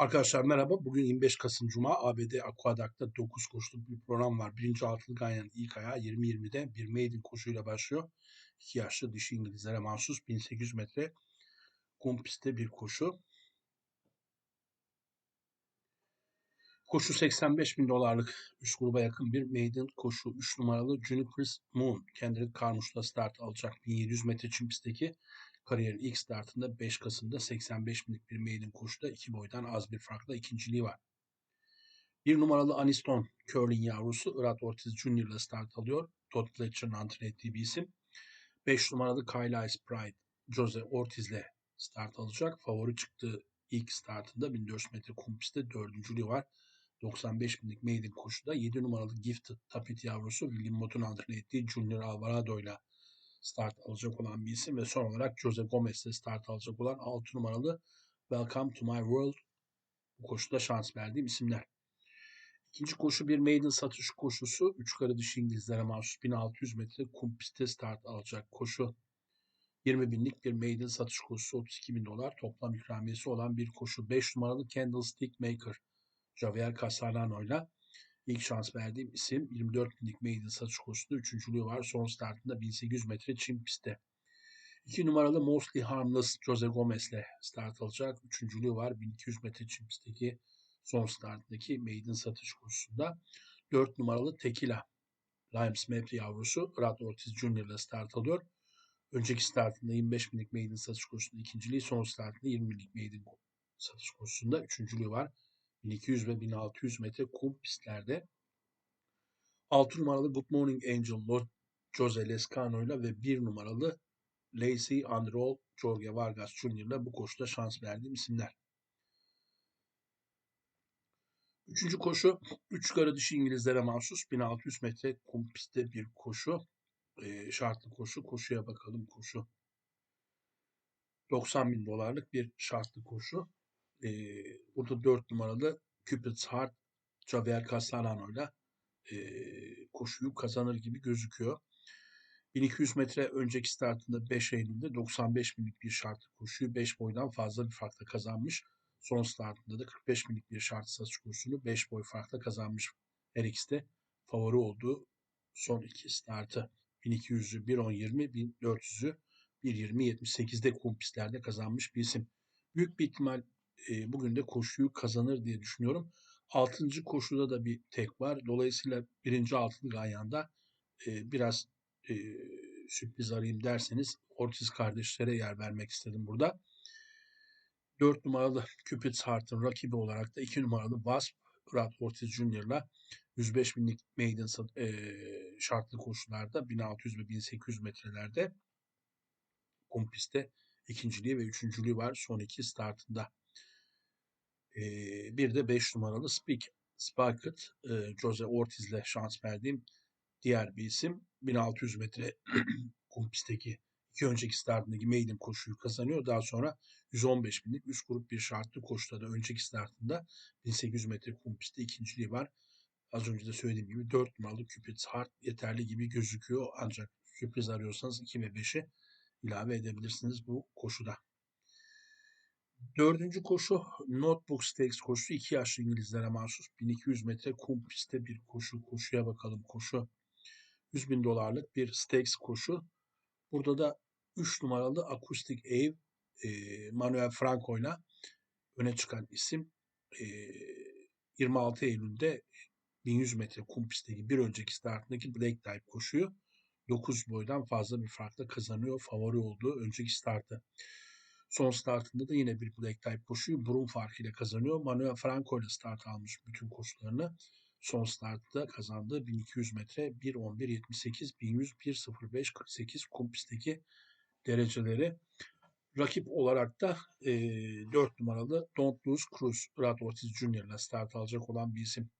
Arkadaşlar merhaba. Bugün 25 Kasım Cuma ABD Aqueduct'ta 9 koşuluk bir program var. Birinci altılı ganyanın ilk ayağı 20-20'de bir maiden koşuyla başlıyor. 2 yaşlı dişi İngilizlere mahsus 1800 metre kum pistte bir koşu. Koşu 85 bin dolarlık üst gruba yakın bir maiden koşu. 3 numaralı Juniper's Moon Kendrick Carmouche'la start alacak 1700 metre çim pistteki Kariyerin ilk startında 5 Kasım'da 85 binlik bir maiden koşuda iki boydan az bir farkla ikinciliği var. Bir numaralı Aniston Curling yavrusu Irat Ortiz Jr. ile start alıyor. Todd Fletcher'ın antren ettiği bir isim. 5 numaralı Kyle Ice Pride Jose Ortiz ile start alacak. Favori çıktığı ilk startında 1400 metre kum pistte dördüncülüğü var. 95 binlik maiden koşuda 7 numaralı Gifted Tapit yavrusu William Mott'un antren ettiği Junior Alvarado ile start alacak olan bir isim ve son olarak Jose Gomez de start alacak olan 6 numaralı Welcome to My World bu koşuda şans verdiğim isimler. İkinci koşu bir maiden satış koşusu. Üç karı dişi İngilizlere mahsus 1600 metre kum pistte start alacak koşu. 20 binlik bir maiden satış koşusu 32 bin dolar toplam ikramiyesi olan bir koşu. 5 numaralı Candlestick Maker Javier Casarano ile İlk şans verdiğim isim 24 binlik maiden satış koşusunda üçüncülüğü var. Son startında 1800 metre çim pistte. 2 numaralı Mostly Harmless Jose Gomez ile start alacak. Üçüncülüğü var 1200 metre çim pistteki son startındaki maiden satış koşusunda. 4 numaralı Tequila Limes Mapri yavrusu Rad Ortiz Jr. ile start alıyor. Önceki startında 25 binlik maiden satış koşusunda ikinciliği, son startında 20 binlik maiden satış koşusunda üçüncülüğü var. 1200 ve 1600 metre kum pistlerde 6 numaralı Good Morning Angel Lord Jose Lescano ile ve 1 numaralı Lacey Androl Jorge Vargas Jr. ile bu koşuda şans verdiğim isimler. Üçüncü koşu 3 karı dişi İngilizlere mahsus 1600 metre kum pistte bir koşu. E, şartlı koşu. Koşuya bakalım koşu. 90 bin dolarlık bir şartlı koşu. E, burada 4 numaralı Cupid's Heart Javier Castellano ile e, koşuyu kazanır gibi gözüküyor. 1200 metre önceki startında 5 Eylül'de 95 binlik bir şartlı koşuyu 5 boydan fazla bir farkla kazanmış. Son startında da 45 binlik bir şartlı satış koşusunu 5 boy farkla kazanmış. Her ikisi de favori olduğu son iki startı. 1200'ü 1.10.20, 1400'ü 1.20.78'de kum kazanmış bir isim. Büyük bir ihtimal e, bugün de koşuyu kazanır diye düşünüyorum. Altıncı koşuda da bir tek var. Dolayısıyla birinci altılı ayağında e, biraz e, sürpriz arayayım derseniz Ortiz kardeşlere yer vermek istedim burada. 4 numaralı Cupid's Heart'ın rakibi olarak da 2 numaralı Wasp Brad Ortiz Jr.'la 105 binlik maiden e, şartlı koşularda 1600 ve 1800 metrelerde kum ikinciliği ve üçüncülüğü var son iki startında. E, bir de 5 numaralı Speak, Sparket, e, Jose Ortiz ile şans verdiğim diğer bir isim. 1600 metre kum pistteki iki önceki startındaki maiden koşuyu kazanıyor. Daha sonra 115 binlik üst grup bir şartlı koşuda da önceki startında 1800 metre kum pistte ikinciliği var. Az önce de söylediğim gibi 4 numaralı Cupid's Heart yeterli gibi gözüküyor. Ancak sürpriz arıyorsanız 2 ve 5'i ilave edebilirsiniz bu koşuda. Dördüncü koşu Notebook Stakes koşusu. 2 yaşlı İngilizlere mahsus 1200 metre kum pistte bir koşu. Koşuya bakalım koşu. 100 bin dolarlık bir Stakes koşu. Burada da 3 numaralı Acoustic Ave e, Manuel Franco ile öne çıkan isim. E, 26 Eylül'de 1100 metre kum pistteki bir önceki startındaki Black Type koşuyu 9 boydan fazla bir farkla kazanıyor. Favori olduğu önceki startı. Son startında da yine bir Black Type koşuyu burun farkıyla kazanıyor. Manuel Franco ile start almış bütün koşularını. Son startta kazandığı 1200 metre 1.11.78, 1100, 1.05, 48 kum dereceleri. Rakip olarak da e, 4 numaralı Don't Lose Cruz, Brad Ortiz Jr. ile start alacak olan bir isim.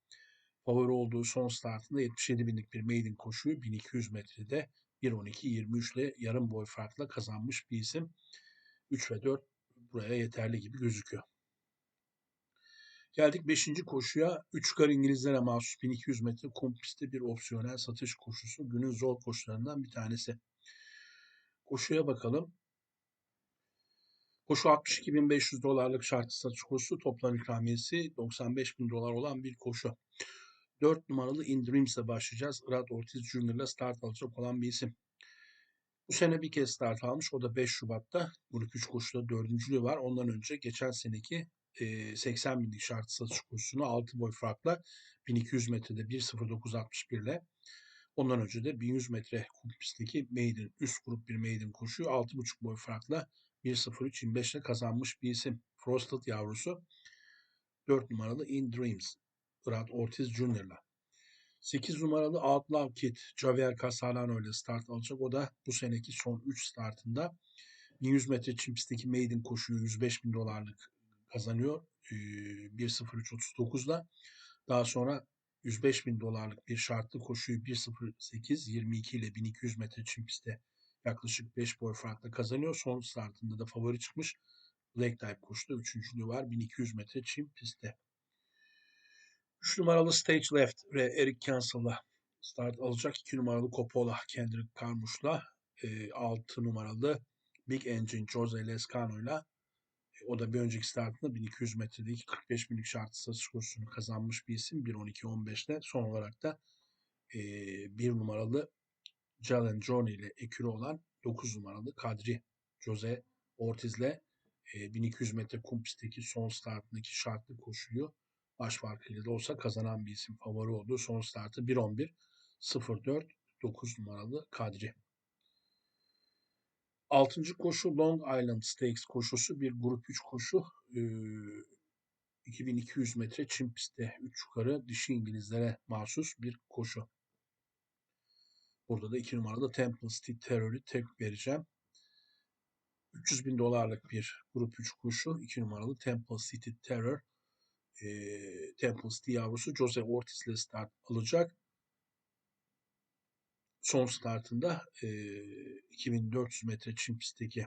Favori olduğu son startında 77 binlik bir maiden koşuyu 1200 metrede 1.12.23 ile yarım boy farkla kazanmış bir isim. 3 ve 4 buraya yeterli gibi gözüküyor. Geldik 5. koşuya. 3 kar İngilizlere mahsus 1200 metre kum bir opsiyonel satış koşusu. Günün zor koşularından bir tanesi. Koşuya bakalım. Koşu 62.500 dolarlık şartlı satış koşusu toplam ikramiyesi 95.000 dolar olan bir koşu. 4 numaralı In Dreams ile başlayacağız. Rad Ortiz Jr. ile start alacak olan bir isim. Bu sene bir kez start almış. O da 5 Şubat'ta. Grup 3 koşuda dördüncülüğü var. Ondan önce geçen seneki 80 binlik şartlı satış koşusunu 6 boy farkla 1200 metrede 1.09.61 ile ondan önce de 1100 metre kum pistteki maiden üst grup bir maiden koşuyu 6.5 boy farkla 1.03.25 ile kazanmış bir isim. Frosted yavrusu 4 numaralı In Dreams Brad Ortiz Jr.'la. 8 numaralı Outlaw Kid Javier Casalano ile start alacak. O da bu seneki son 3 startında 1100 metre çim pistteki maiden koşuyu 105 bin dolarlık kazanıyor. 1.03.39'la. Daha sonra 105 bin dolarlık bir şartlı koşuyu 1.08.22 ile 1200 metre çim pistte yaklaşık 5 boy farkla kazanıyor. Son startında da favori çıkmış. Black Type koşuda üçüncülüğü var 1200 metre çim pistte. 3 numaralı Stage Left ve Eric Cancel'la start alacak. 2 numaralı Coppola Kendrick Carmouche'la 6 numaralı Big Engine Jose Lescano'yla o da bir önceki startında 1200 metredeki 45 binlik şartlı satış koşusunu kazanmış bir isim 1.12.15'te. Son olarak da e, bir numaralı Jalen Journey ile ekürü olan 9 numaralı Kadri Jose Ortiz'le e, 1200 metre kum pistteki son startındaki şartlı koşuyu baş farkıyla da olsa kazanan bir isim favori olduğu son startı 1.11 04 9 numaralı Kadri. Altıncı koşu Long Island Stakes koşusu bir grup 3 koşu. Ee, 2200 metre çim pistte 3 yukarı dişi İngilizlere mahsus bir koşu. Burada da 2 numaralı Temple City Terror'ı tek vereceğim. 300 bin dolarlık bir grup 3 koşu. 2 numaralı Temple City Terror. E, Temple yavrusu Jose Ortiz ile start alacak son startında e, 2400 metre çim pistteki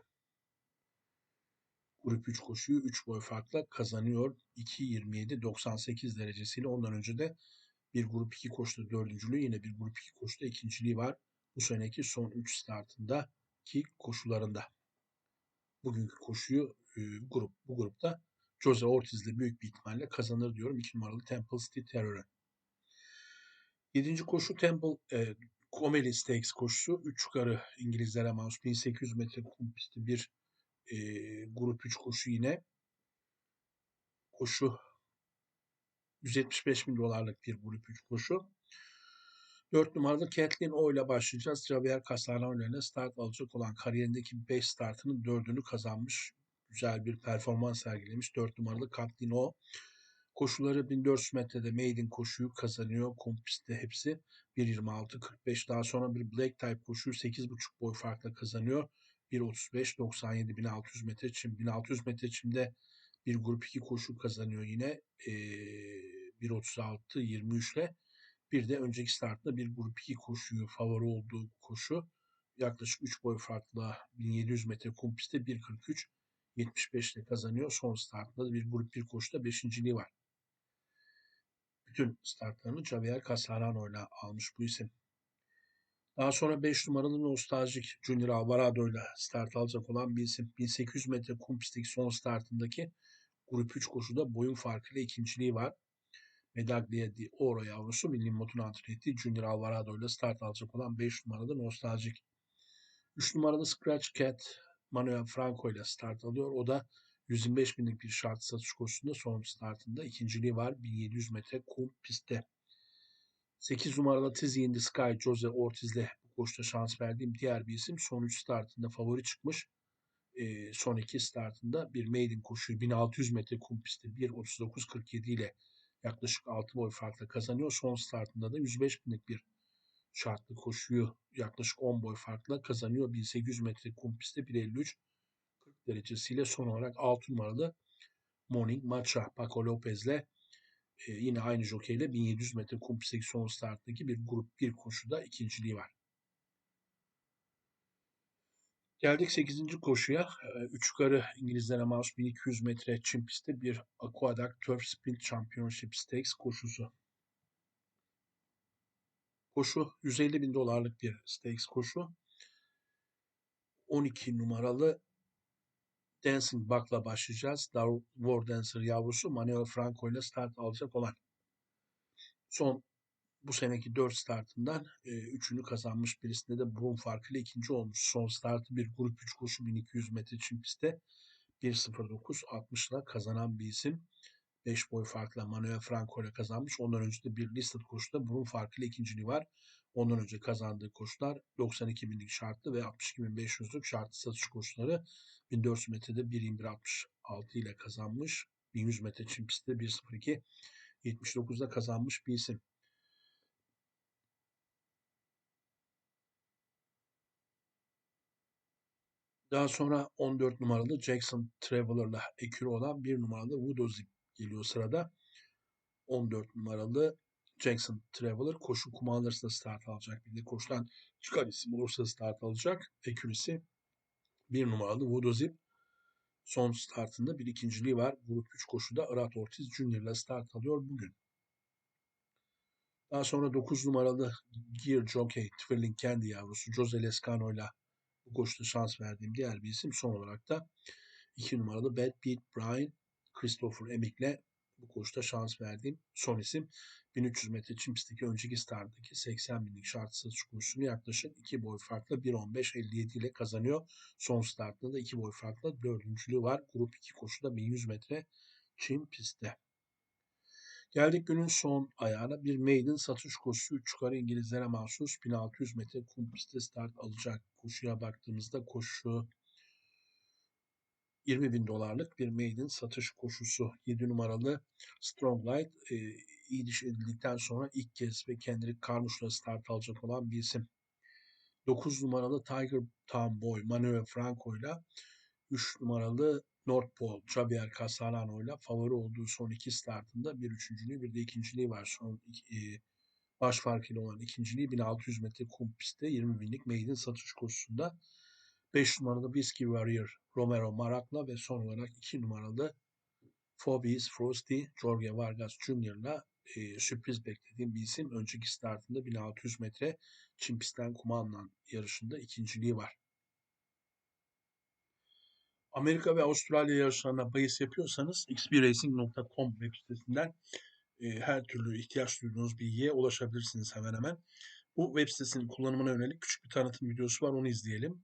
grup 3 koşuyu 3 boy farkla kazanıyor. 2.27-98 derecesiyle ondan önce de bir grup 2 koşuda dördüncülüğü yine bir grup 2 koşuda ikinciliği var. Bu seneki son 3 startında ki koşularında. Bugünkü koşuyu e, grup bu grupta Jose Ortiz ile büyük bir ihtimalle kazanır diyorum. 2 numaralı Temple City Terror'ı. 7. koşu Temple e, Comely Stakes koşusu 3 yukarı İngilizlere mahsus 1800 metre kum pisti bir e, grup 3 koşu yine. Koşu 175 bin dolarlık bir grup 3 koşu. 4 numaralı Kathleen O ile başlayacağız. Javier Castellano ile start alacak olan kariyerindeki 5 startının 4'ünü kazanmış. Güzel bir performans sergilemiş. 4 numaralı Kathleen O. Koşuları 1400 metrede maiden koşuyu kazanıyor. Kompistte hepsi 1.26.45. Daha sonra bir black type koşuyu 8.5 boy farkla kazanıyor. 1.35 97 1600 metre çim. 1600 metre çimde bir grup 2 koşu kazanıyor yine. Ee, 1.36 23 ile. Bir de önceki startta bir grup 2 koşuyu favori olduğu koşu. Yaklaşık 3 boy farkla 1700 metre kum pistte 1.43 75 ile kazanıyor. Son startında da bir grup 1 koşuda 5.liği var bütün startlarını Javier Casarano ile almış bu isim. Daha sonra 5 numaralı nostaljik Junior Alvarado ile start alacak olan bir isim. 1800 metre kum pistteki son startındaki grup 3 koşuda boyun farkıyla ikinciliği var. Medaglia di Oro yavrusu milli motun antreneti Junior Alvarado ile start alacak olan 5 numaralı nostaljik. 3 numaralı Scratch Cat Manuel Franco ile start alıyor. O da 125 binlik bir şart satış koşusunda son startında ikinciliği var. 1700 metre kum pistte. 8 numaralı Tizzy in Sky Jose Ortiz'le bu koşuda şans verdiğim diğer bir isim. Son 3 startında favori çıkmış. E, son 2 startında bir maiden koşuyu 1600 metre kum pistte 1.39.47 ile yaklaşık 6 boy farkla kazanıyor. Son startında da 105 binlik bir şartlı koşuyu yaklaşık 10 boy farkla kazanıyor. 1800 metre kum pistte 1.53 derecesiyle son olarak 6 numaralı Morning Macha Paco Lopez'le e, yine aynı jokeyle 1700 metre kum pistteki son starttaki bir grup bir koşuda ikinciliği var. Geldik 8. koşuya. 3 yukarı İngilizlere mahsus 1200 metre çim pistte bir Aqueduct Turf Sprint Championship Stakes koşusu. Koşu 150 bin dolarlık bir stakes koşu. 12 numaralı Dancing Buck'la başlayacağız. Dar- War Dancer yavrusu Manuel Franco ile start alacak olan. Son bu seneki 4 startından e, üçünü kazanmış. Birisinde de burun farkıyla ikinci olmuş. Son startı bir grup 3 koşu 1200 metre çim pistte 1.09.60 ile kazanan bir isim. 5 boy farkla Manuel Franco ile kazanmış. Ondan önce de bir listed koşuda burun farkıyla ikinciliği var. Ondan önce kazandığı koşular 92 binlik şartlı ve 62.500'lük şartlı satış koşuları 1400 metrede 1.21.66 ile kazanmış. 1100 metre çim pistte 1.02 79'da kazanmış bir isim. Daha sonra 14 numaralı Jackson Traveler'la ekürü olan 1 numaralı Woodozip geliyor sırada. 14 numaralı Jackson Traveler koşu kumandarısında start alacak. Bir de koşudan çıkan isim olursa start alacak. Ekürisi 1 numaralı Woodozip. Son startında bir ikinciliği var. Grup 3 koşuda Irat Ortiz Junior ile start alıyor bugün. Daha sonra 9 numaralı Gear Jockey Twirling Candy yavrusu Jose Lescano ile bu koşuda şans verdiğim diğer bir isim. Son olarak da 2 numaralı Bad Beat Brian Christopher Emik'le bu koşuda şans verdiğim son isim. 1300 metre çim pistteki önceki starttaki 80 binlik şart satış koşusunu yaklaşık 2 boy farkla 1.15.57 ile kazanıyor. Son startında da 2 boy farkla dördüncülüğü var. Grup 2 koşuda 1100 metre çim pistte. Geldik günün son ayağına bir maiden satış koşusu 3 yukarı İngilizlere mahsus 1600 metre kum pistte start alacak. Koşuya baktığımızda koşu 20 bin dolarlık bir maiden satış koşusu. 7 numaralı Strong Light e, iyi diş edildikten sonra ilk kez ve Kendrick Carnouch'la start alacak olan bir isim. 9 numaralı Tiger Town Boy Manuel Franco ile 3 numaralı North Pole Javier Castellano ile favori olduğu son iki startında bir üçüncülüğü bir de ikinciliği var. Son e, baş farkıyla olan ikinciliği 1600 metre kum pistte 20 binlik maiden satış koşusunda 5 numaralı Whiskey Warrior Romero Marak'la ve son olarak 2 numaralı Phoebus Frosty Jorge Vargas Jr.'la e, sürpriz beklediğim bir isim. Önceki startında 1600 metre çim pistten kuma alınan yarışında ikinciliği var. Amerika ve Avustralya yarışlarına bahis yapıyorsanız xbracing.com web sitesinden e, her türlü ihtiyaç duyduğunuz bilgiye ulaşabilirsiniz hemen hemen. Bu web sitesinin kullanımına yönelik küçük bir tanıtım videosu var onu izleyelim.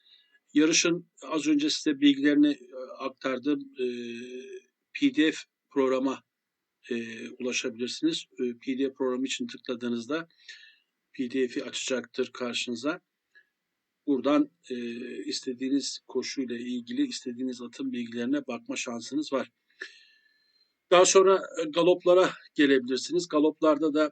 Yarışın az önce size bilgilerini aktardığım e, PDF programa e, ulaşabilirsiniz. E, PDF programı için tıkladığınızda PDF'i açacaktır karşınıza. Buradan e, istediğiniz koşuyla ilgili istediğiniz atın bilgilerine bakma şansınız var. Daha sonra galoplara gelebilirsiniz. Galoplarda da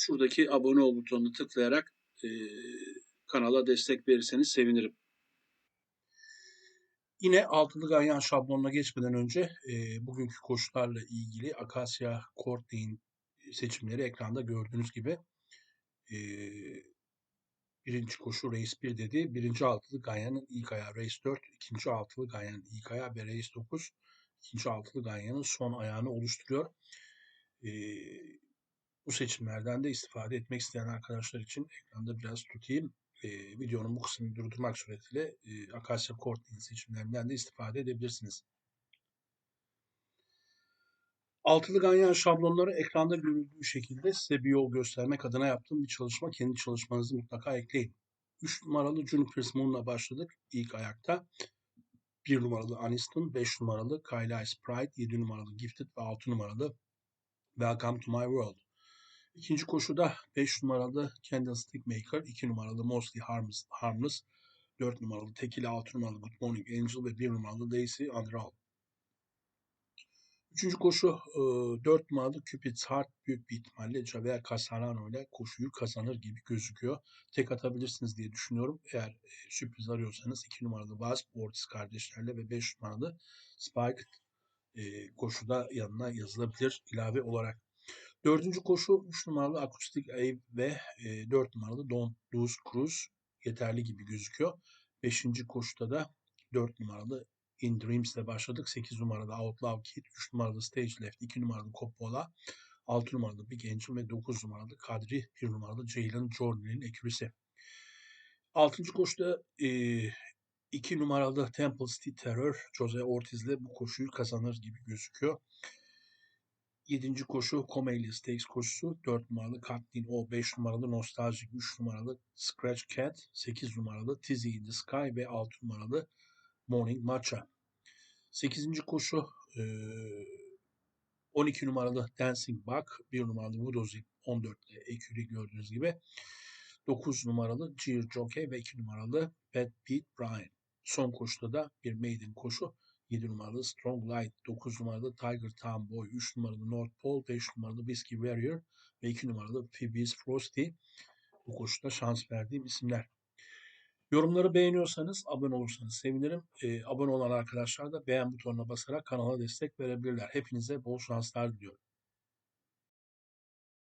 şuradaki abone ol butonunu tıklayarak e, kanala destek verirseniz sevinirim. Yine altılı ganyan şablonuna geçmeden önce e, bugünkü koşularla ilgili Akasya Courtney'in seçimleri ekranda gördüğünüz gibi e, birinci koşu Race 1 dedi. Birinci altılı ganyanın ilk ayağı Race 4, ikinci altılı ganyanın ilk ayağı ve Race 9 ikinci altılı ganyanın son ayağını oluşturuyor. E, bu seçimlerden de istifade etmek isteyen arkadaşlar için ekranda biraz tutayım. E, videonun bu kısmını durdurmak suretiyle e, Akasya Courtney'in seçimlerinden de istifade edebilirsiniz. Altılı ganyan şablonları ekranda görüldüğü şekilde size bir yol göstermek adına yaptığım bir çalışma. Kendi çalışmanızı mutlaka ekleyin. 3 numaralı Juniper Moon'la başladık ilk ayakta. 1 numaralı Aniston, 5 numaralı Kyle Ice Pride, 7 numaralı Gifted ve 6 numaralı Welcome to My World. İkinci koşuda 5 numaralı Candlestick Maker, 2 numaralı Mostly Harmless, Harmless 4 numaralı Tekili, 6 numaralı Good Morning Angel ve 1 numaralı Daisy Underall. Üçüncü koşu 4 numaralı Cupid's Heart büyük bir ihtimalle Javier Casarano ile koşuyu kazanır gibi gözüküyor. Tek atabilirsiniz diye düşünüyorum. Eğer e, sürpriz arıyorsanız 2 numaralı Wasp Ortiz kardeşlerle ve 5 numaralı Spike e, koşuda yanına yazılabilir ilave olarak. Dördüncü koşu 3 numaralı Acoustic Ave ve e, 4 numaralı Don't Lose Cruise yeterli gibi gözüküyor. Beşinci koşuda da 4 numaralı In Dreams ile başladık. 8 numaralı Outlaw Kid, 3 numaralı Stage Left, 2 numaralı Coppola, 6 numaralı Big Angel ve 9 numaralı Kadri, 1 numaralı Jalen Jordan'ın ekürisi. 6. koşuda e, 2 numaralı Temple City Terror, Jose Ortiz ile bu koşuyu kazanır gibi gözüküyor. 7. koşu Comelia Stakes koşusu. 4 numaralı Katlin O, 5 numaralı Nostalgic, 3 numaralı Scratch Cat, 8 numaralı Tizzy in the Sky ve 6 numaralı Morning Matcha. 8. koşu e, 12 numaralı Dancing Buck, 1 numaralı Woodozip, 14 ile Eküri gördüğünüz gibi. 9 numaralı Gear Jockey ve 2 numaralı Bad Pete Bryan. Son koşuda da bir maiden koşu. 7 numaralı Strong Light, 9 numaralı Tiger Town Boy, 3 numaralı North Pole, 5 numaralı Whiskey Warrior ve 2 numaralı Phoebe's Frosty. Bu koşuda şans verdiğim isimler. Yorumları beğeniyorsanız abone olursanız sevinirim. Ee, abone olan arkadaşlar da beğen butonuna basarak kanala destek verebilirler. Hepinize bol şanslar diliyorum.